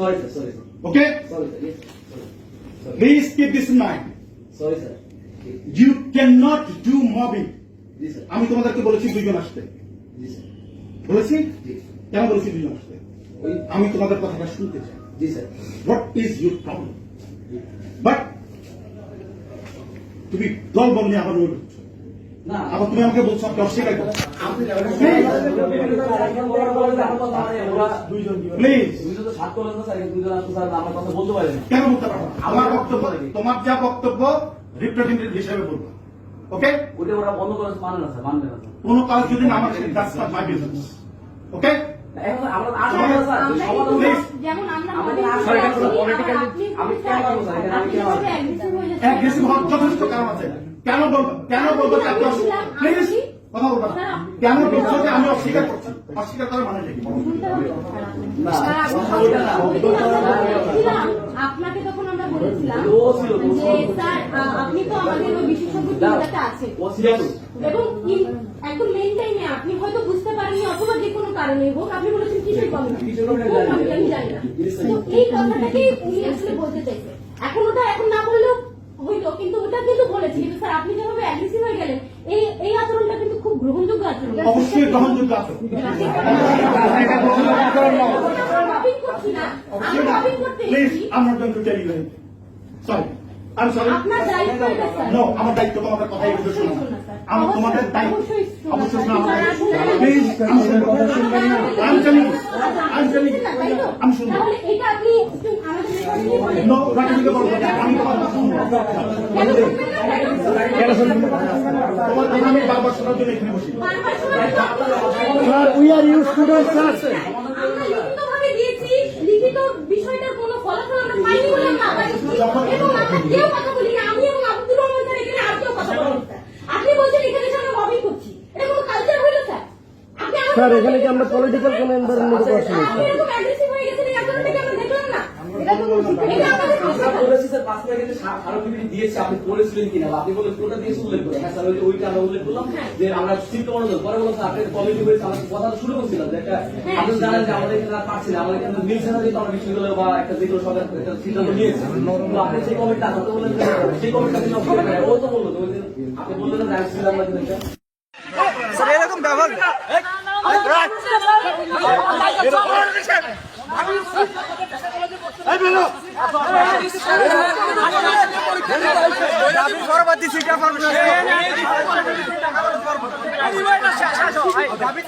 Sorry, sir. Sorry, sir. Okay? Sorry, sir. Yes, sir. Sorry. Sorry. Please keep this in mind. Sorry, sir. You cannot do mobbing. আমি তোমাদেরকে বলেছি দুইজন আসতে বলেছি কেন বলেছি দুইজন আসতে আমি তোমাদের কথাটা শুনতে চাই what is your problem but তুমি দল বল নিয়ে। না আবার তুমি আমাকে বলছো আপনি অস্বীকার বলতে পারেন কেন বলতে পারব আমার বক্তব্য তোমার যা বক্তব্য রিপ্রেজেন্টেটিভ হিসেবে বলব। ওকে ওটা ওরা বন্ধ করে মানে না স্যার মানবে না কোনো কাজ যদি আমার নট ওকে আমরা যথেষ্ট কারণ আছে কেন বলব কেন বলব প্লিজ কথা বলব কেন বলছো যে আমি অস্বীকার করছি অস্বীকার করার মানে আপনাকে তখন আমরা বলেছিলাম যে স্যার আপনি তো আমাদের বিশেষজ্ঞ আছেন। এবং একদম মেইন টাইমে আপনি হয়তো বুঝতে পারেননি অথবা যে কোনো কারণে হোক আপনি বলেছেন আমি জানি না। তো এই কথাটাকেই উনি আসলে বলতে চাইছে এখন ওটা এখন না বললেও হইতো কিন্তু ওটা কিন্তু বলেছে। কিন্তু স্যার আপনি যেভাবে অ্যাগ্রেসিভ হয়ে গেলেন এই এই আচরণটা কিন্তু খুব গ্রহণযোগ্য আচরণ। অবশ্যই গ্রহণযোগ্য আছে মপিং করছি না। আমি মপিং করতে প্লিজ এসেছি। I am not going to tell you sorry I am sorry আপনার দায়িত্ব এটা স্যার। নো আমার দায়িত্ব তোমাদের কথা এগুলো শোনা। আমার তোমাদের দায়িত্ব অবশ্যই শোনা, আমার। প্লিজ আমি শুনব আমি টেলিং আমি টেলিং আমি শুনব এটা আপনি একটু। নো রাখিকে বলব আমি তোমার কথা শুনব। কেন শুনবেন না? কেন শুনবেন না? তোমার কথা আমি বারবার শোনার জন্য এখানে বসি। বারবার শোনার জন্য আপনার Sir, we are your students, sir. আমরা লিখিতভাবে দিয়েছি লিখিত বিষয়টার কোনো ফলাফল আমরা পাইনি বলে আমরা আবার কথা স্যার এখানে কথা কি আমরা পলিটিক্যাল কোনো এনভায়রনমেন্ট করছি না, দিয়েছি আপনি পড়েছিলেন কিনা আপনি বলে কোনটা দিয়েছে উল্লেখ করে হ্যাঁ স্যার ওই যে উল্লেখ করলাম যে আমরা চিত্র মনোযোগ পরে বললাম স্যার কমিটি হয়েছে আমরা কথা শুরু করছিলাম যে একটা আপনি জানেন যে আমাদের এখানে পারছি না আমাদের এখানে মিলছে না যেহেতু আমরা বিশ্ববিদ্যালয় বা একটা যেগুলো সরকার সিদ্ধান্ত নিয়েছে আপনি সেই কমিটিটা কথা বললেন সেই না। ও তো বলল আপনি বললেন না ছিলাম না কিন্তু এটা। দাবি